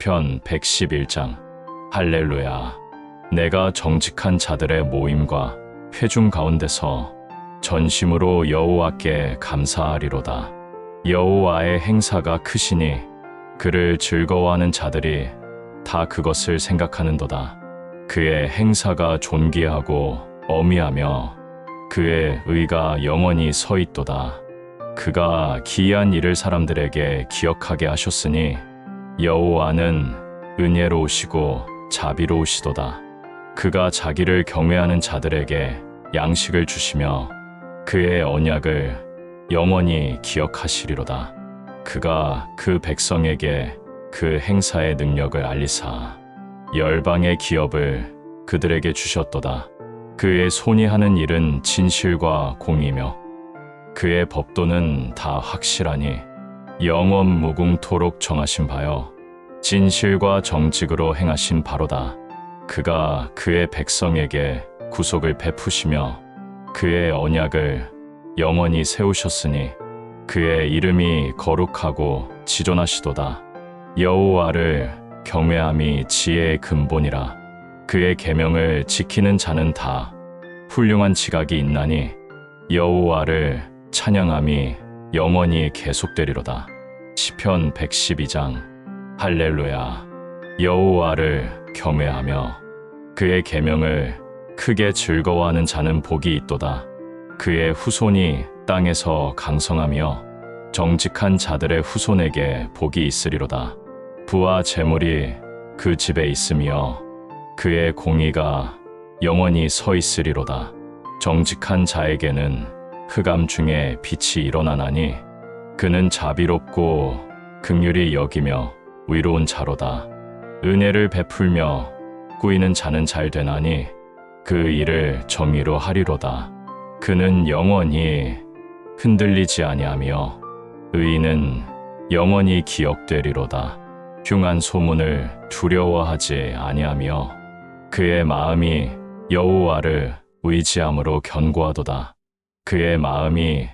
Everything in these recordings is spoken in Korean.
시편 111장. 할렐루야. 내가 정직한 자들의 모임과 회중 가운데서 전심으로 여호와께 감사하리로다. 여호와의 행사가 크시니 그를 즐거워하는 자들이 다 그것을 생각하는도다. 그의 행사가 존귀하고 어미하며 그의 의가 영원히 서 있도다. 그가 기이한 일을 사람들에게 기억하게 하셨으니 여호와는 은혜로우시고 자비로우시도다. 그가 자기를 경외하는 자들에게 양식을 주시며 그의 언약을 영원히 기억하시리로다. 그가 그 백성에게 그 행사의 능력을 알리사 열방의 기업을 그들에게 주셨도다. 그의 손이 하는 일은 진실과 공이며 그의 법도는 다 확실하니 영원 무궁토록 정하신 바요. 진실과 정직으로 행하신 바로다. 그가 그의 백성에게 구속을 베푸시며 그의 언약을 영원히 세우셨으니 그의 이름이 거룩하고 지존하시도다. 여호와를 경외함이 지혜의 근본이라. 그의 계명을 지키는 자는 다 훌륭한 지각이 있나니 여호와를 찬양함이 영원히 계속되리로다. 시편 112장 할렐루야 여호와를 경외하며 그의 계명을 크게 즐거워하는 자는 복이 있도다. 그의 후손이 땅에서 강성하며 정직한 자들의 후손에게 복이 있으리로다. 부와 재물이 그 집에 있으며 그의 공의가 영원히 서 있으리로다. 정직한 자에게는 흑암 중에 빛이 일어나나니 그는 자비롭고 극률이 여기며 위로운 자로다. 은혜를 베풀며 꾸이는 자는 잘 되나니 그 일을 정의로 하리로다. 그는 영원히 흔들리지 아니하며 의인은 영원히 기억되리로다. 흉한 소문을 두려워하지 아니하며 그의 마음이 여호와를 의지함으로 견고하도다. 그의 마음이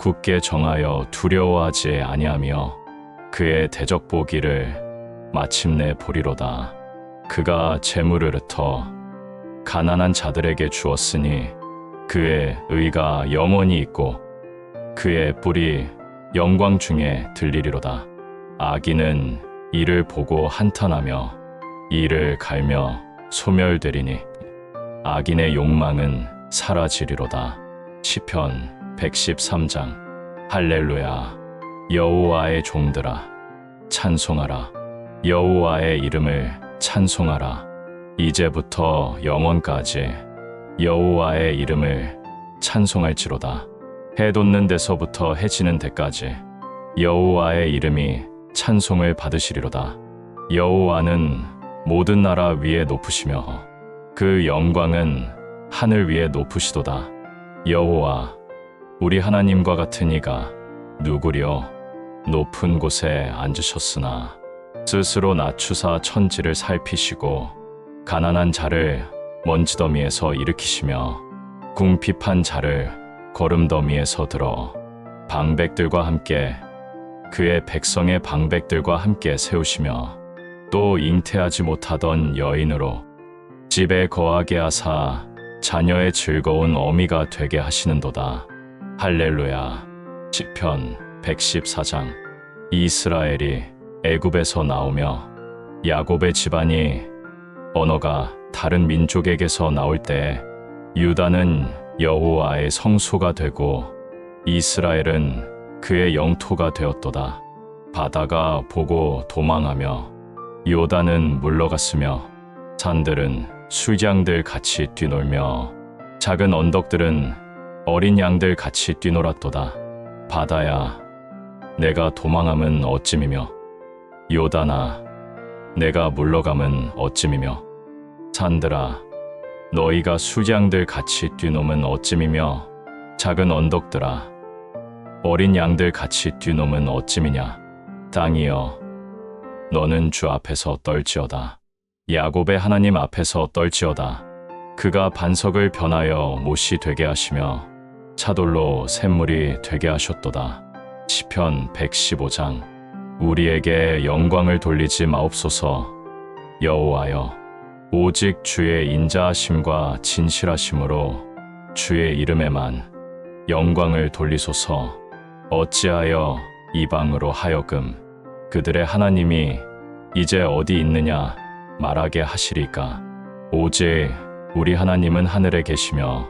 굳게 정하여 두려워하지 아니하며 그의 대적 보기를 마침내 보리로다. 그가 재물을 흩어 가난한 자들에게 주었으니 그의 의가 영원히 있고 그의 뿔이 영광 중에 들리리로다. 악인은 이를 보고 한탄하며 이를 갈며 소멸되리니 악인의 욕망은 사라지리로다. 시편 113장. 할렐루야. 여호와의 종들아 찬송하라. 여호와의 이름을 찬송하라. 이제부터 영원까지 여호와의 이름을 찬송할지로다. 해 돋는 데서부터 해지는 데까지 여호와의 이름이 찬송을 받으시리로다. 여호와는 모든 나라 위에 높으시며 그 영광은 하늘 위에 높으시도다 여호와 우리 하나님과 같은 이가 누구려 높은 곳에 앉으셨으나 스스로 낮추사 천지를 살피시고 가난한 자를 먼지더미에서 일으키시며 궁핍한 자를 거름더미에서 들어 방백들과 함께 그의 백성의 방백들과 함께 세우시며 또 잉태하지 못하던 여인으로 집에 거하게 하사 자녀의 즐거운 어미가 되게 하시는도다. 할렐루야. 시편 114장 이스라엘이 애굽에서 나오며 야곱의 집안이 언어가 다른 민족에게서 나올 때 유다는 여호와의 성소가 되고 이스라엘은 그의 영토가 되었도다. 바다가 보고 도망하며 요단은 물러갔으며 산들은 수장들 같이 뛰놀며 작은 언덕들은 어린 양들 같이 뛰놀았도다. 바다야, 내가 도망함은 어찌미며 요단아, 내가 물러감은 어찌미며 산들아, 너희가 수장들 같이 뛰노면 어찌미며 작은 언덕들아, 어린 양들 같이 뛰노면 어찌미냐 땅이여, 너는 주 앞에서 떨지어다. 야곱의 하나님 앞에서 떨지어다. 그가 반석을 변하여 못이 되게 하시며 차돌로 샘물이 되게 하셨도다. 시편 115장 우리에게 영광을 돌리지 마옵소서 여호와여 오직 주의 인자하심과 진실하심으로 주의 이름에만 영광을 돌리소서 어찌하여 이방으로 하여금 그들의 하나님이 이제 어디 있느냐 말하게 하시리까. 오직 우리 하나님은 하늘에 계시며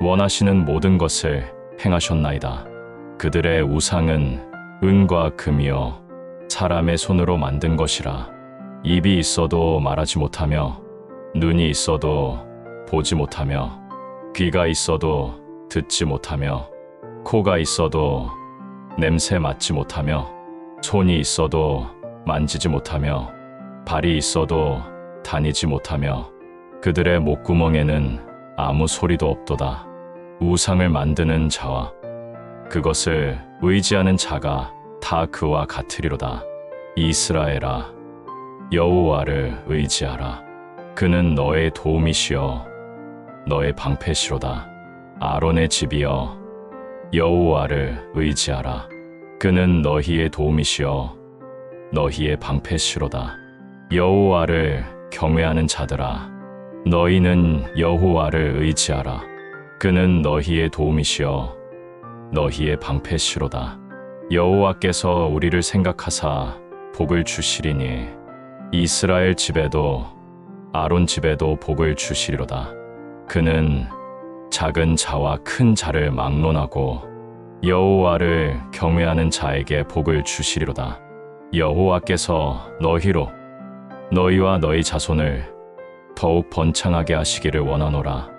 원하시는 모든 것을 행하셨나이다. 그들의 우상은 은과 금이요 사람의 손으로 만든 것이라. 입이 있어도 말하지 못하며 눈이 있어도 보지 못하며 귀가 있어도 듣지 못하며 코가 있어도 냄새 맡지 못하며 손이 있어도 만지지 못하며 발이 있어도 다니지 못하며 그들의 목구멍에는 아무 소리도 없도다. 우상을 만드는 자와 그것을 의지하는 자가 다 그와 같으리로다. 이스라엘아, 여호와를 의지하라. 그는 너의 도움이시여, 너의 방패시로다. 아론의 집이여, 여호와를 의지하라. 그는 너희의 도움이시여, 너희의 방패시로다. 여호와를 경외하는 자들아, 너희는 여호와를 의지하라. 그는 너희의 도움이시여, 너희의 방패시로다. 여호와께서 우리를 생각하사 복을 주시리니 이스라엘 집에도 아론 집에도 복을 주시리로다. 그는 작은 자와 큰 자를 막론하고 여호와를 경외하는 자에게 복을 주시리로다. 여호와께서 너희로 너희와 너희 자손을 더욱 번창하게 하시기를 원하노라.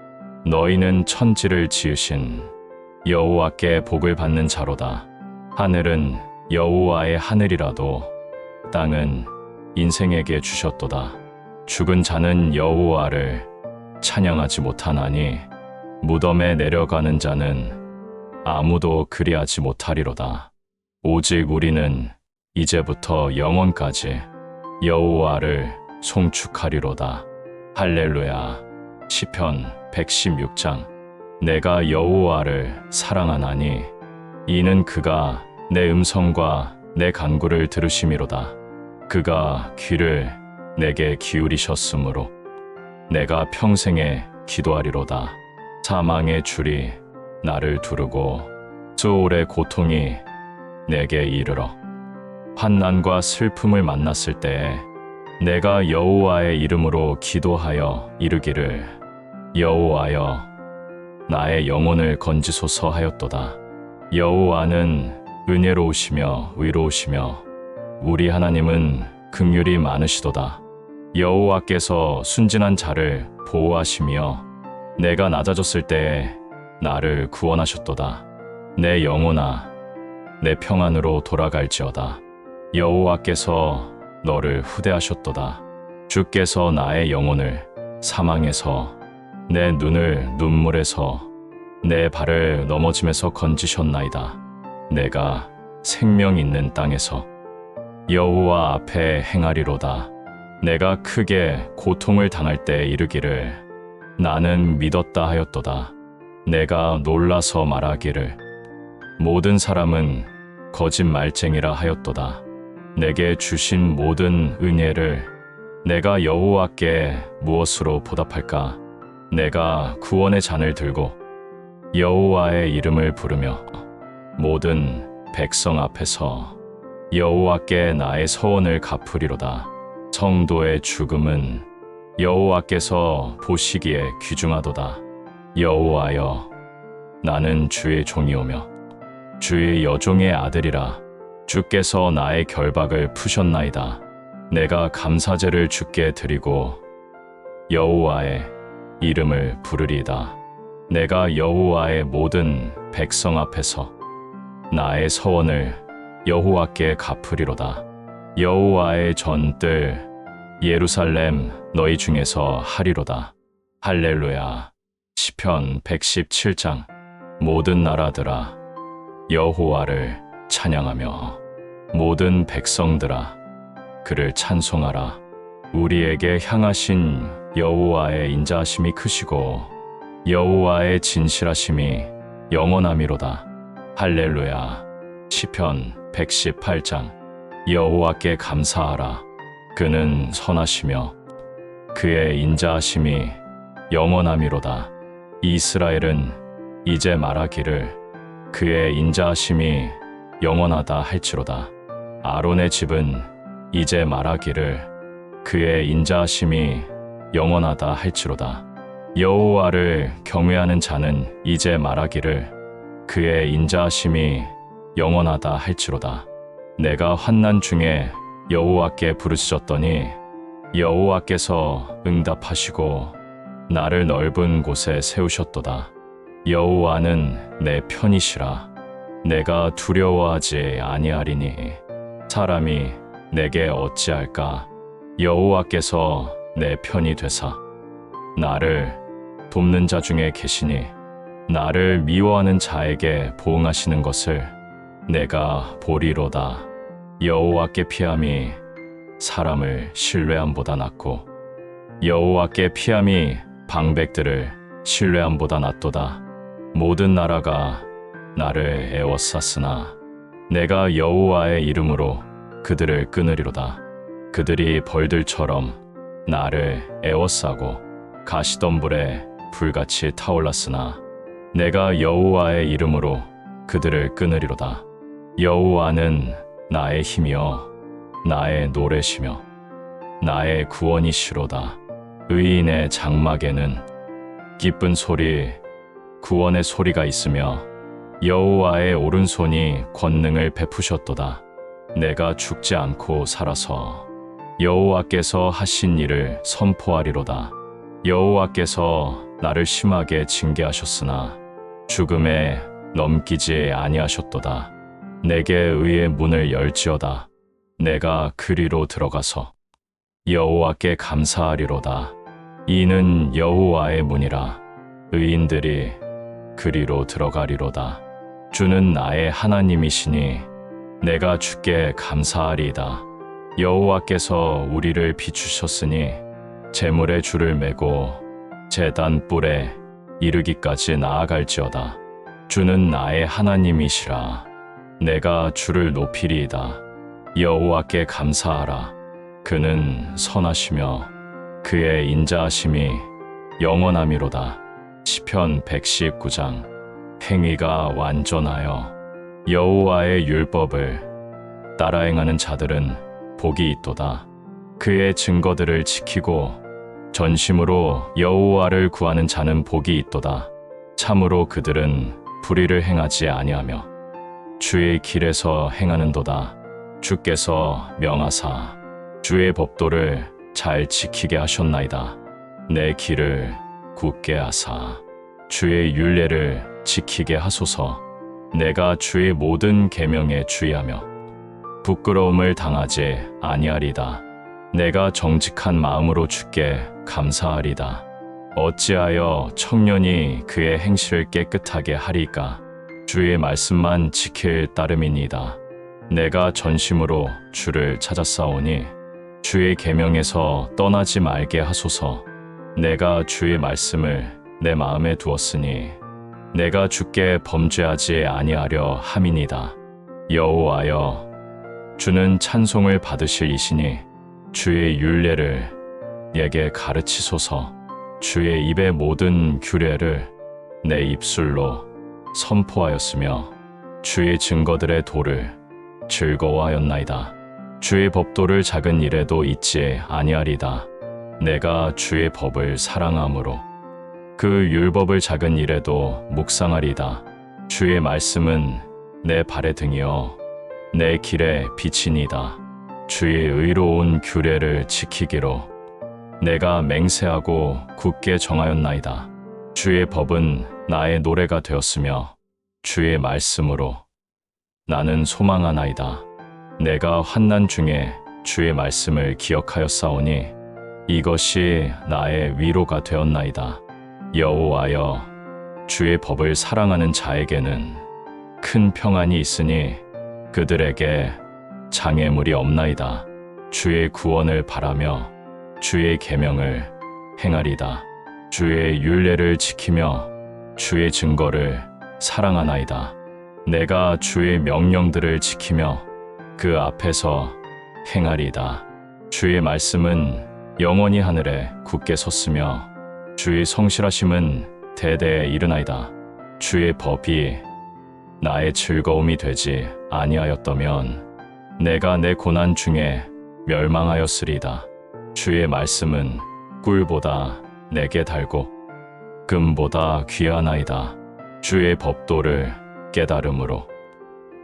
너희는 천지를 지으신 여호와께 복을 받는 자로다. 하늘은 여호와의 하늘이라도 땅은 인생에게 주셨도다. 죽은 자는 여호와를 찬양하지 못하나니 무덤에 내려가는 자는 아무도 그리하지 못하리로다. 오직 우리는 이제부터 영원까지 여호와를 송축하리로다. 할렐루야. 시편 116장 내가 여호와를 사랑하나니 이는 그가 내 음성과 내 간구를 들으심이로다. 그가 귀를 내게 기울이셨으므로 내가 평생에 기도하리로다. 사망의 줄이 나를 두르고 수올의 고통이 내게 이르러 환난과 슬픔을 만났을 때에 내가 여호와의 이름으로 기도하여 이르기를 여호와여 나의 영혼을 건지소서 하였도다. 여호와는 은혜로우시며 의로우시며 우리 하나님은 긍휼이 많으시도다. 여호와께서 순진한 자를 보호하시며 내가 낮아졌을 때에 나를 구원하셨도다. 내 영혼아, 내 평안으로 돌아갈지어다. 여호와께서 너를 후대하셨도다. 주께서 나의 영혼을 사망에서 내 눈을 눈물에서 내 발을 넘어짐에서 건지셨나이다. 내가 생명 있는 땅에서 여호와 앞에 행하리로다. 내가 크게 고통을 당할 때 이르기를 나는 믿었다 하였도다. 내가 놀라서 말하기를 모든 사람은 거짓말쟁이라 하였도다. 내게 주신 모든 은혜를 내가 여호와께 무엇으로 보답할까? 내가 구원의 잔을 들고 여호와의 이름을 부르며 모든 백성 앞에서 여호와께 나의 서원을 갚으리로다. 성도의 죽음은 여호와께서 보시기에 귀중하도다. 여호와여, 나는 주의 종이오며 주의 여종의 아들이라 주께서 나의 결박을 푸셨나이다. 내가 감사제를 주께 드리고 여호와의 이름을 부르리이다. 내가 여호와의 모든 백성 앞에서 나의 서원을 여호와께 갚으리로다. 여호와의 전뜰 예루살렘 너희 중에서 하리로다. 할렐루야. 시편 117장 모든 나라들아 여호와를 찬양하며 모든 백성들아 그를 찬송하라. 우리에게 향하신 여호와의 인자하심이 크시고 여호와의 진실하심이 영원함이로다. 할렐루야. 시편 118장 여호와께 감사하라. 그는 선하시며 그의 인자하심이 영원함이로다. 이스라엘은 이제 말하기를 그의 인자하심이 영원하다 할지로다. 아론의 집은 이제 말하기를 그의 인자하심이 영원하다 할지로다. 여호와를 경외하는 자는 이제 말하기를 그의 인자하심이 영원하다 할지로다. 내가 환난 중에 여호와께 부르짖었더니 여호와께서 응답하시고 나를 넓은 곳에 세우셨도다. 여호와는 내 편이시라. 내가 두려워하지 아니하리니 사람이 내게 어찌할까? 여호와께서 내 편이 되사 나를 돕는 자 중에 계시니 나를 미워하는 자에게 보응하시는 것을 내가 보리로다. 여호와께 피함이 사람을 신뢰함보다 낫고 여호와께 피함이 방백들을 신뢰함보다 낫도다. 모든 나라가 나를 애워쌌으나 내가 여호와의 이름으로 그들을 끊으리로다. 그들이 벌들처럼 나를 애워싸고 가시던 불에 불같이 타올랐으나 내가 여호와의 이름으로 그들을 끊으리로다. 여호와는 나의 힘이여 나의 노래시며 나의 구원이시로다. 의인의 장막에는 기쁜 소리 구원의 소리가 있으며 여호와의 오른손이 권능을 베푸셨도다. 내가 죽지 않고 살아서 여호와께서 하신 일을 선포하리로다. 여호와께서 나를 심하게 징계하셨으나 죽음에 넘기지 아니하셨도다. 내게 의의 문을 열지어다. 내가 그리로 들어가서 여호와께 감사하리로다. 이는 여호와의 문이라. 의인들이 그리로 들어가리로다. 주는 나의 하나님이시니 내가 주께 감사하리이다. 여호와께서 우리를 비추셨으니 재물의 줄을 매고 재단 뿔에 이르기까지 나아갈지어다. 주는 나의 하나님이시라. 내가 주를 높이리이다. 여호와께 감사하라. 그는 선하시며 그의 인자하심이 영원함이로다. 시편 119장 행위가 완전하여 여호와의 율법을 따라 행하는 자들은 복이 있도다. 그의 증거들을 지키고 전심으로 여호와를 구하는 자는 복이 있도다. 참으로 그들은 불의를 행하지 아니하며 주의 길에서 행하는도다. 주께서 명하사 주의 법도를 잘 지키게 하셨나이다. 내 길을 굳게 하사 주의 윤례를 지키게 하소서. 내가 주의 모든 계명에 주의하며 부끄러움을 당하지 아니하리다. 내가 정직한 마음으로 주께 감사하리다. 어찌하여 청년이 그의 행실을 깨끗하게 하리까? 주의 말씀만 지킬 따름이니이다. 내가 전심으로 주를 찾았사오니 주의 계명에서 떠나지 말게 하소서. 내가 주의 말씀을 내 마음에 두었으니 내가 주께 범죄하지 아니하려 함이니이다. 여호와여 주는 찬송을 받으실 이시니 주의 윤례를 내게 가르치소서. 주의 입의 모든 규례를 내 입술로 선포하였으며 주의 증거들의 도를 즐거워하였나이다. 주의 법도를 작은 일에도 잊지 아니하리다. 내가 주의 법을 사랑함으로 그 율법을 작은 일에도 묵상하리다. 주의 말씀은 내 발의 등이요 내 길의 빛이니이다. 주의 의로운 규례를 지키기로 내가 맹세하고 굳게 정하였나이다. 주의 법은 나의 노래가 되었으며 주의 말씀으로 나는 소망하나이다. 내가 환난 중에 주의 말씀을 기억하였사오니 이것이 나의 위로가 되었나이다. 여호와여 주의 법을 사랑하는 자에게는 큰 평안이 있으니 그들에게 장애물이 없나이다. 주의 구원을 바라며 주의 계명을 행하리다. 주의 윤례를 지키며 주의 증거를 사랑하나이다. 내가 주의 명령들을 지키며 그 앞에서 행하리이다. 주의 말씀은 영원히 하늘에 굳게 섰으며 주의 성실하심은 대대에 이르나이다. 주의 법이 나의 즐거움이 되지 아니하였다면 내가 내 고난 중에 멸망하였으리이다. 주의 말씀은 꿀보다 내게 달고 금보다 귀하나이다. 주의 법도를 깨달음으로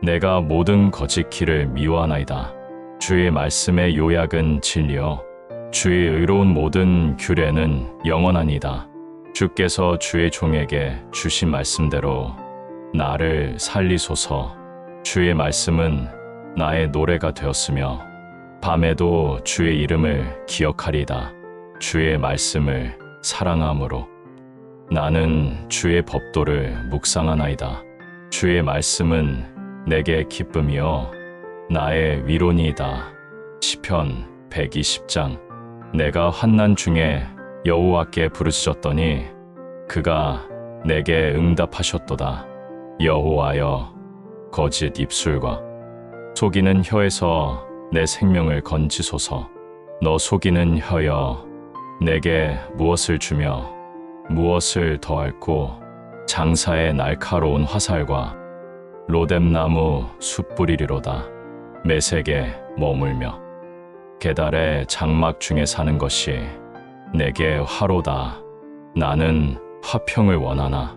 내가 모든 거짓 길을 미워하나이다. 주의 말씀의 요약은 진리요 주의 의로운 모든 규례는 영원하니다. 주께서 주의 종에게 주신 말씀대로 나를 살리소서. 주의 말씀은 나의 노래가 되었으며 밤에도 주의 이름을 기억하리이다. 주의 말씀을 사랑함으로 나는 주의 법도를 묵상하나이다. 주의 말씀은 내게 기쁨이요 나의 위로니이다. 시편 120장 내가 환난 중에 여호와께 부르짖었더니 그가 내게 응답하셨도다. 여호와여 거짓 입술과 속이는 혀에서 내 생명을 건지소서. 너 속이는 혀여 내게 무엇을 주며 무엇을 더할고 장사의 날카로운 화살과 로뎀나무 숯불이리로다. 매색에 머물며 계달의 장막 중에 사는 것이 내게 화로다. 나는 화평을 원하나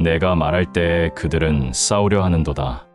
내가 말할 때에 그들은 싸우려 하는도다.